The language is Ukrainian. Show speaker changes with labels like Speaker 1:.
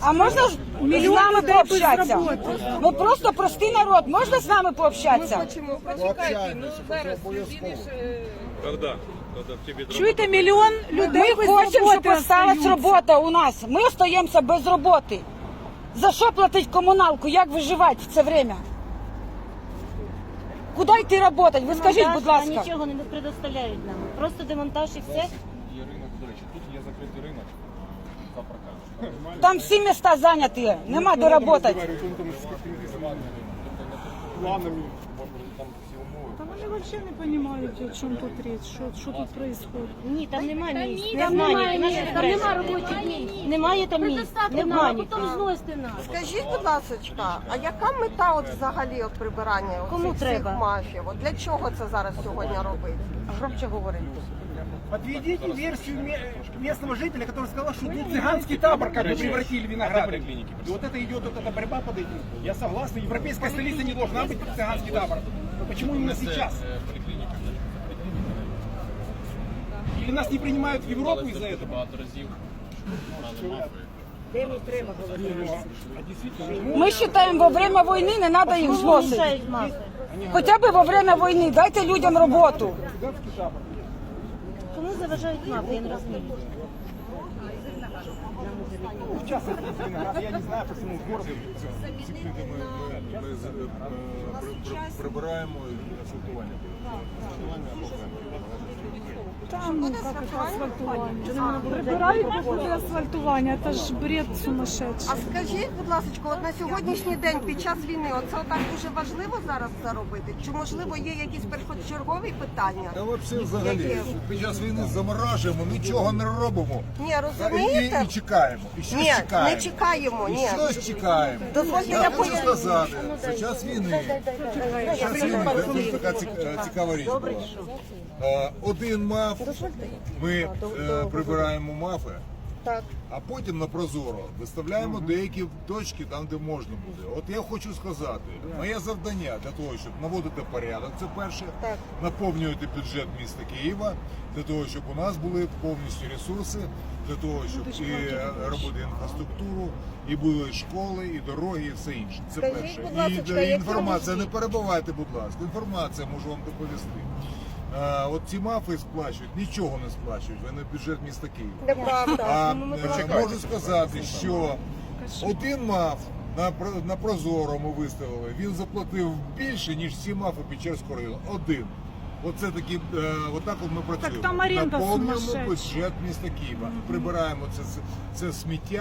Speaker 1: А можна з з нами пообщатися? Ми просто простий народ. Можна з нами пообщатися?
Speaker 2: Почекайте, ну зараз людини ж е,
Speaker 3: Когда? Когда в тебе
Speaker 4: Чуєте, мільйон людей
Speaker 1: Ми
Speaker 4: без
Speaker 1: хочемо, щоб
Speaker 4: роботи
Speaker 1: осталась
Speaker 4: остаються.
Speaker 1: робота у нас. Ми остаємося без роботи. За що платить комуналку? Як виживати в це время? Куди йти працювати? Ви скажіть, будь
Speaker 5: Демонтаж,
Speaker 1: ласка.
Speaker 5: а Нічого не предоставляють нам. Просто демонтаж і все.
Speaker 3: Є ринок, до речі, тут є закритий ринок.
Speaker 1: Там всі міста зайняті, нема де працювати.
Speaker 3: планами, там.
Speaker 4: Та вони взагалі не розуміють, о чому тут річ, що, що тут відбувається.
Speaker 5: Ні, там немає місць.
Speaker 6: Там
Speaker 5: Не
Speaker 6: немає місць, там нема робочих місць.
Speaker 5: Немає там місць.
Speaker 6: Предоставте нам,
Speaker 5: Немає.
Speaker 6: а потім зносите нас.
Speaker 2: Скажіть, будь ласка, а яка мета от взагалі от прибирання
Speaker 5: Кому
Speaker 2: цих
Speaker 5: треба?
Speaker 2: всіх мафів? От для чого це зараз сьогодні робити?
Speaker 1: Громче говори.
Speaker 7: Подведите версию ме- местного жителя, который сказал, что тут цыганский табор как бы превратили в виноград. И вот это идет вот эта борьба под этим. Я согласен, европейская столица не должна быть как цыганский табор. Но почему именно сейчас? Или нас не принимают в Европу из-за этого?
Speaker 3: Багато разів.
Speaker 7: А действительно,
Speaker 1: Ми вважаємо, во время війни не треба їх зносити.
Speaker 5: Мішають маси.
Speaker 1: Хоча б во время війни дайте людям роботу.
Speaker 5: Кому заважають мафи, я не розумію.
Speaker 7: В. Я не знаю, по всему городу.
Speaker 3: Ми, е, при- прибираємо асфальтування. Асфальтування або
Speaker 4: Там, як це асфальтування. Прибирають, буде асфальтування, це ж бред сумасшедший.
Speaker 2: А скажіть, будь ласка, от на сьогоднішній день під час війни, оце так дуже важливо зараз це робити? Чи можливо є якісь першочергові питання?
Speaker 8: Та взагалі взагалі
Speaker 2: Які?
Speaker 8: під час війни заморажуємо, нічого не робимо.
Speaker 2: Ні,
Speaker 8: І, і, і чекаємо. І щось
Speaker 2: Ні,
Speaker 8: чекаємо.
Speaker 2: не чекаємо,
Speaker 8: І
Speaker 2: ні.
Speaker 8: щось чекаємо.
Speaker 2: Дозвольте,
Speaker 8: я
Speaker 2: я
Speaker 8: хочу
Speaker 2: поїду.
Speaker 8: сказати, що час війни, час війни, це дуже така цік- цікава річ. була. Е, Один маф, ми е, прибираємо мафи,
Speaker 2: Так.
Speaker 8: а потім на прозоро виставляємо деякі точки там, де можна буде. От я хочу сказати, моє завдання для того, щоб наводити порядок, це перше,
Speaker 2: Так.
Speaker 8: наповнювати бюджет міста Києва, для того, щоб у нас були повністю ресурси, для того, щоб і робити інфраструктуру, і були школи, і дороги, і все інше. Це
Speaker 2: Скажіть,
Speaker 8: перше.
Speaker 2: будь ласка,
Speaker 8: е,
Speaker 2: які
Speaker 8: інформація, не перебивайте, будь ласка. Інформація можу вам доповісти. Е, От ці мафи сплачують, нічого не сплачують, вони бюджет міста Києва. А е, можу сказати, що один маф на, на Прозоро ми виставили, він заплатив більше, ніж всі мафи Печерського району. Один. Оце такі, е, отак от ми працюємо. Наповнюємо бюджет міста Києва. Прибираємо це, це, це сміття.